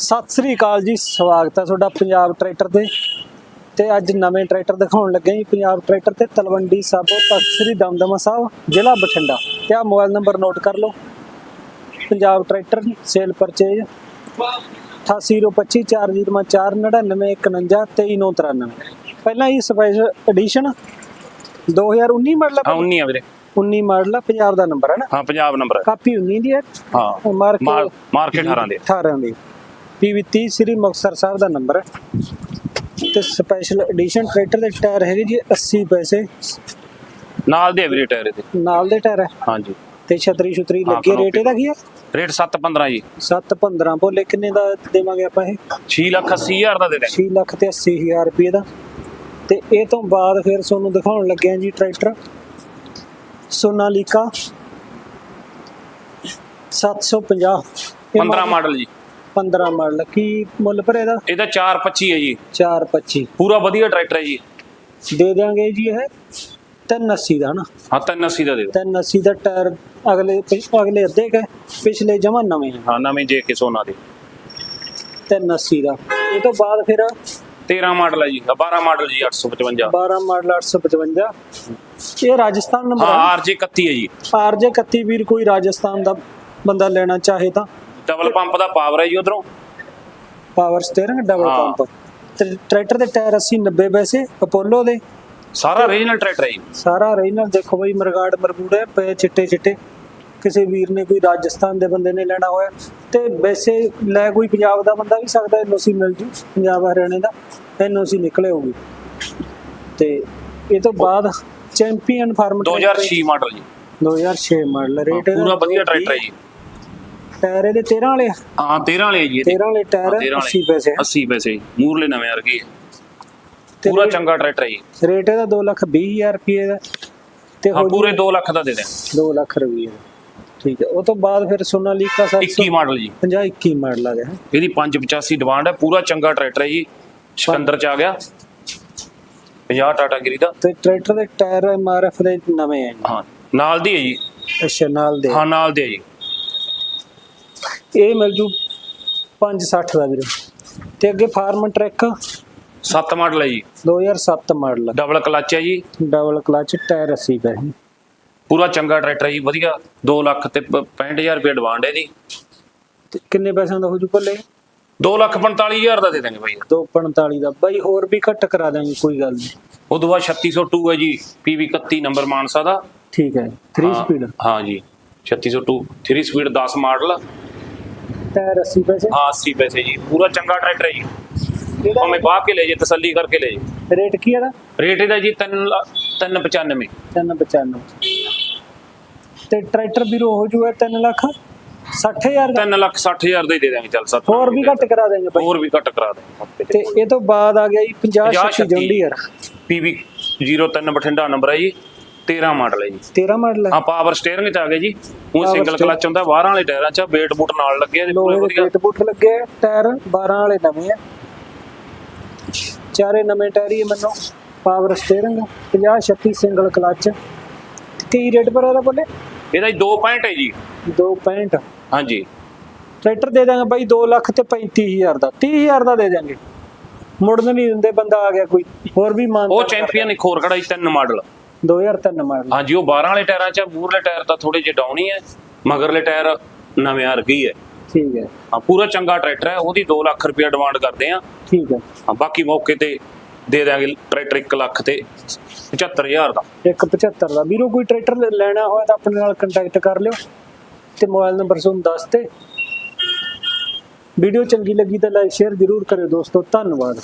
ਸਤਿ ਸ੍ਰੀ ਅਕਾਲ ਜੀ ਸਵਾਗਤ ਹੈ ਤੁਹਾਡਾ ਪੰਜਾਬ ਟਰੈਕਟਰ ਤੇ। ਤੇ ਅੱਜ ਨਵੇਂ ਟਰੈਕਟਰ ਦਿਖਾਉਣ ਲੱਗੇ ਜੀ ਪੰਜਾਬ ਟਰੈਕਟਰ ਤੇ ਤਲਵੰਡੀ ਸਾਬੋ ਤਖਤ ਸ੍ਰੀ ਦਮਦਮਾ ਸਾਹਿਬ ਜ਼ਿਲ੍ਹਾ ਬਠਿੰਡਾ। ਤੇ ਆ ਮੋਬਾਈਲ ਨੰਬਰ ਨੋਟ ਕਰ ਲਓ। ਪੰਜਾਬ ਟਰੈਕਟਰ ਸੇਲ ਪਰਚੇਜ 8825404991 ਪਹਿਲਾਂ ਹੀ ਸਪੈਸ਼ਲ ਐਡੀਸ਼ਨ 2019 ਮਾਡਲ ਹਾਂ ਹੈ 19 ਆ ਵੀਰੇ। 19 ਮਾਡਲ ਹੈ ਪੰਜਾਬ ਦਾ ਨੰਬਰ ਹੈ ਨਾ? ਹਾਂ ਪੰਜਾਬ ਨੰਬਰ ਹੈ ਕਾਪੀ 19 ਦੀ ਹੈ। ਹਾਂ। ਮਾਰਕ ਮਾਰ- ਮਾਰਕੀਟ 18 ਦੇ 18 ਦੀ। ਪੀਵੀ 30 ਸ੍ਰੀ ਮੁਕਤਸਰ ਸਾਹਿਬ ਦਾ ਨੰਬਰ ਹੈ। ਤੇ ਸਪੈਸ਼ਲ ਐਡੀਸ਼ਨ ਟਰੈਕਟਰ ਦੇ ਟਾਇਰ ਹੈਗੇ ਜੀ 80 ਪੈਸੇ। ਨਾਲ ਦੇ ਆ ਵੀਰੇ ਟਾਇਰ ਇਹਦੇ। ਨਾਲ ਦੇ ਟਾਇਰ ਹੈ। ਹਾਂਜੀ। ਤੇ ਛਤਰੀ ਛਤਰੀ ਲੱਗੀ ਰੇਟ। ਇਹਦਾ ਕੀ ਹੈ? ਰੇਟ 715 ਜੀ। 715 ਬੋਲੇ ਕਿੰਨੇ ਦਾ ਦੇਵਾਂਗੇ ਆਪਾਂ ਇਹ? 6 ਲੱਖ 80 ਹਜ਼ਾਰ ਦਾ ਦੇ ਦੇ 6 ਲੱਖ ਤੇ 80 ਹਜ਼ਾਰ ਰੁਪਏ ਦਾ। ਤੇ ਇਹ ਤੋਂ ਬਾਅਦ ਫਿਰ ਤੁਹਾਨੂੰ ਦਿਖਾਉਣ ਲੱਗੇ ਆ ਜੀ ਟਰੈਕਟਰ ਸੋਨਾਲੀਕਾ। 750 ਇਹ 15 ਮਾਡਲ ਜੀ। 15 ਮਾਡਲ ਕੀ ਮੁੱਲ ਪਰ ਇਹਦਾ? ਇਹਦਾ 425 ਹੈ ਜੀ। 425 ਪੂਰਾ ਵਧੀਆ ਟਰੈਕਟਰ ਹੈ ਜੀ। ਦੇ ਦਿਆਂਗੇ ਜੀ ਇਹ 380 ਦਾ ਨਾ ਹਾਂ 380 ਦਾ ਦੇ ਦਿਓ। 380 ਦਾ ਟਾਇਰ ਅਗਲੇ ਪਿਛ- ਅਗਲੇ ਅੱਧੇ ਕਾ ਪਿਛਲੇ ਜਮਾ ਨਵੇਂ ਹਾਂ। ਨਵੇਂ ਜੇ ਕੇ ਸੋਨਾ ਦੇ। 380 ਦਾ। ਇਹ ਤੋਂ ਬਾਅਦ ਫਿਰ 13 ਮਾਡਲ ਹੈ ਜੀ ਆਹ 12 ਮਾਡਲ ਜੀ 855 12 ਮਾਡਲ 855 ਇਹ ਰਾਜਸਥਾਨ ਹਾਂ? ਨੰਬਰ ਆਰਜੀ 31 ਹੈ ਜੀ। ਆਰਜੇ 31 ਵੀਰ ਕੋਈ ਰਾਜਸਥਾਨ ਦਾ ਬੰਦਾ ਲੈਣਾ ਚਾਹੇ ਤਾਂ। ਡਬਲ ਪੰਪ ਦਾ ਪਾਵਰ ਹੈ ਜੀ ਉਧਰੋਂ? ਪਾਵਰ ਸਟੀਅਰਿੰਗ ਡਬਲ ਹਾਂ। ਪੰਪ ਤੇ ਟਰੈਕਟਰ ਦੇ ਟਾਇਰ 80 90 ਪੈਸੇ ਅਪੋਲੋ ਦੇ। ਸਾਰਾ ਰੀਜਨਲ ਟਰੈਕਟਰ ਹੈ ਜੀ। ਸਾਰਾ ਓਰੀਜਨਲ ਦੇਖੋ ਬਈ ਮਰਗਾੜ ਮਰਬੂੜੇ ਪਏ ਚਿੱਟੇ ਚਿੱਟੇ। ਕਿਸੇ ਵੀਰ ਨੇ ਕੋਈ ਰਾਜਸਥਾਨ ਦੇ ਬੰਦੇ ਨੇ ਲੈਣਾ ਹੋਇਆ। ਤੇ ਵੈਸੇ ਲੈ ਕੋਈ ਪੰਜਾਬ ਦਾ ਬੰਦਾ ਵੀ ਸਕਦਾ ਐਨਓਸੀ ਮਿਲ ਜੂ ਪੰਜਾਬ ਹਰਿਆਣੇ ਦਾ ਐਨਓਸੀ ਨਿਕਲੇ ਹੋਊਗੀ। ਤੇ ਇਹ ਤੋਂ ਬਾਅਦ ਚੈਂਪੀਅਨ ਫਾਰਮ 2006 ਮਾਡਲ ਜੀ। 2006 ਮਾਡਲ ਰੇਟ ਪੂਰਾ ਵਧੀਆ ਟਰੈਕਟਰ ਹੈ ਜੀ। ਟਾਇਰ ਇਹਦੇ 13 ਵਾਲੇ ਆ। ਹਾਂ 13 ਵਾਲੇ ਜੀ ਇਹਦੇ। 13 ਵਾਲੇ ਟਾਇਰ ਹਾਂ, 13 80 ਪੈਸੇ 80 ਪੈਸੇ ਮੂਰਲੇ ਨਵੇਂ ਵਰਗੇ। ਤੇ ਪੂਰਾ ਚੰਗਾ ਟਰੈਕਟਰ ਹੈ ਜੀ। ਰੇਟ ਇਹਦਾ 2 ਲੱਖ 20 ਹਜ਼ਾਰ ਰੁਪਏ ਦਾ। ਤੇ ਹਾਂ ਪੂਰੇ 2 ਲੱਖ ਦਾ ਦੇ ਦੇ 2 ਲੱਖ ਰੁਪਏ ਦਾ। ਠੀਕ ਹੈ ਉਹ ਤੋਂ ਬਾਅਦ ਫਿਰ ਸੋਨਾਲੀਕਾ 21 ਮਾਡਲ ਜੀ। 50 21 ਮਾਡਲ ਆ ਗਿਆ। ਇਹਦੀ 585 ਡਿਮਾਂਡ ਹੈ ਪੂਰਾ ਚੰਗਾ ਟਰੈਕਟਰ ਹੈ ਜੀ। ਸਿਕੰਦਰ ਚ ਆ ਗਿਆ। 50 ਟਾਟਾ ਗਿਰੀ ਦਾ। ਤੇ ਟਰੈਕਟਰ ਦੇ ਟਾਇਰ ਐਮਆਰਐਫ ਦੇ ਨਵੇਂ ਆ ਜੀ। ਹਾਂ ਨਾਲ ਦੀ ਹੈ ਜੀ। ਅੱਛਾ ਨਾਲ ਦੇ ਹਾਂ ਨਾਲ ਦੇ ਹੈ ਜੀ। ਇਹ ਮਿਲ ਜੂ 560 ਦਾ ਵੀਰੇ। ਤੇ ਅੱਗੇ ਫਾਰਮ ਟਰੈਕ? 7 ਮਾਡਲ ਹੈ ਜੀ। 2007 ਮਾਡਲ। ਡਬਲ ਕਲਚ ਹੈ ਜੀ। ਡਬਲ ਕਲਚ ਟਾਇਰ 80 ਪੈਸੇ ਪੂਰਾ ਚੰਗਾ ਟਰੈਕਟਰ ਹੈ ਜੀ ਵਧੀਆ। 2 ਲੱਖ ਤੇ 65000 ਰੁਪਏ ਡਿਮਾਂਡ ਹੈ ਇਹਦੀ। ਤੇ ਕਿੰਨੇ ਪੈਸਿਆਂ ਦਾ ਹੋ ਜੂ ਭੱਲੇ? 2 ਲੱਖ 45000 ਦਾ ਦੇ ਦਾਂਗੇ ਬਾਈ। 245 ਦਾ। ਬਾਈ ਹੋਰ ਵੀ ਘੱਟ ਕਰਾ ਦਾਂਗੇ ਕੋਈ ਗੱਲ ਨਹੀਂ। ਉਦੋਂ ਬਾਅਦ 3602 ਹੈ ਜੀ PV 31 ਨੰਬਰ ਮਾਨਸਾ ਦਾ। ਠੀਕ ਹੈ 3 ਹਾਂ, ਸਪੀਡ ਹਾਂ ਜੀ 3602 3 ਸਪੀਡ 10 ਮਾਡਲ। ਟਾਇਰ 80 ਪੈਸੇ? ਹਾਂ 80 ਪੈਸੇ ਜੀ। ਪੂਰਾ ਚੰਗਾ ਟਰੈਕਟਰ ਹੈ ਜੀ। ਇਹਦਾ ਭਾਵੇਂ ਬਾਹ ਕੇ ਲੈ ਜੇ ਤਸੱਲੀ ਕਰਕੇ ਲੈ ਜੇ। ਰੇਟ ਕੀ ਇਹਦਾ? ਰੇਟ ਇਹਦਾ ਜੀ 3 395 395 ਤੇ ਟਰੈਕਟਰ ਵੀਰੋ ਹੋ ਜੂਗਾ 3 ਲੱਖ 60000 ਦਾ? 3 ਲੱਖ 60000 ਦਾ ਹੀ ਦੇ ਦਾਂਗੇ ਚੱਲ ਸੱਤ ਹੋਰ ਵੀ ਘੱਟ ਕਰਾ ਦੇਂਗੇ ਹੋਰ ਵੀ ਘੱਟ ਕਰਾ ਦਾਂਗੇ ਤੇ ਇਹ ਤੋਂ ਬਾਅਦ ਆ ਗਿਆ ਜੀ 50 60 ਜੌਂਡੀਅਰ। ਪੀਵੀ 03 ਬਠਿੰਡਾ ਨੰਬਰ ਹੈ ਜੀ। 13 ਮਾਡਲ ਹੈ ਜੀ। 13 ਮਾਡਲ ਹੈ। ਹਾਂ ਪਾਵਰ ਸਟੀਅਰਿੰਗ ਚ ਆ ਗਏ ਜੀ। ਉਹ Power ਸਿੰਗਲ steering। ਕਲਚ ਹੁੰਦਾ ਬਾਹਰਾਂ ਵਾਲੇ ਟਾਇਰਾਂ ਚ ਵੇਟ ਬੂਟ ਨਾਲ ਲੱਗੇ ਆ ਜੀ ਪੂਰੇ ਲੋਹੇ ਦੇ ਵਧੀਆ। ਗੇਟ ਬੂਟ ਲੱਗੇ ਆ, ਟਾਇਰ 12 ਵਾਲੇ ਨਵੇਂ ਆ। ਚਾਰੇ ਨਵੇਂ ਟਾਇਰ ਹੀ ਆ ਮੈਨੂੰ ਪਾਵਰ ਸਟੀਅਰਿੰਗ 50 36 ਸਿੰਗਲ ਕਲਚ ਕੀ ਰੇਟ ਪਰ ਇਹਦਾ ਬੋਲੇ? ਇਹਦਾ ਜੀ 2 ਪੁਆਇੰਟ ਹੈ ਜੀ। 2.65 ਹਾਂਜੀ। ਟਰੈਕਟਰ ਦੇ ਦਾਂਗੇ ਬਾਈ 2 ਲੱਖ ਤੇ 35000 ਦਾ 30000 ਦਾ ਦੇ ਦਾਂਗੇ ਮੁੜਨ ਨਹੀਂ ਦਿੰਦੇ ਬੰਦਾ ਆ ਗਿਆ ਕੋਈ ਹੋਰ ਵੀ ਮੰਨ ਉਹ ਚੈਂਪੀਅਨ ਇੱਕ ਹੋਰ ਖੜਾ ਜੀ ਤਿੰਨ ਮਾਡਲ। 2003 ਮਾਡਲ। ਹਾਂਜੀ ਉਹ 12 ਵਾਲੇ ਟਾਇਰਾਂ ਚ ਮੂਰਲੇ ਟਾਇਰ ਤਾਂ ਥੋੜੇ ਜਿਹੇ ਡਾਊਨ ਹੀ ਹੈ ਮਗਰਲੇ ਟਾਇਰ ਨਵੇਂ ਵਰਗੇ ਹੀ ਹੈ। ਠੀਕ ਹੈ। ਹਾਂ ਪੂਰਾ ਚੰਗਾ ਟਰੈਕਟਰ ਹੈ ਉਹਦੀ 2 ਲੱਖ ਰੁਪਏ ਡਿਮਾਂਡ ਕਰਦੇ ਆ ਠੀਕ ਹੈ। ਹਾਂ ਬਾਕੀ ਮੌਕੇ ਤੇ ਦੇ ਦਿਆਂਗੇ ਟਰੈਕਟਰ 1 ਲੱਖ ਤੇ 75000 ਦਾ। 175 ਦਾ। ਵੀਰੋ ਕੋਈ ਟਰੈਕਟਰ ਲੈਣਾ ਹੋਇਆ ਤਾਂ ਆਪਣੇ ਨਾਲ ਕੰਟੈਕਟ ਕਰ ਲਿਓ ਤੇ ਮੋਬਾਈਲ ਨੰਬਰ ਤੁਹਾਨੂੰ ਦੱਸ ਤੇ। ਵੀਡੀਓ ਚੰਗੀ ਲੱਗੀ ਤਾਂ ਲਾਈਕ ਸ਼ੇਅਰ ਜ਼ਰੂਰ ਕਰਿਓ ਦੋਸਤੋ। ਧੰਨਵਾਦ।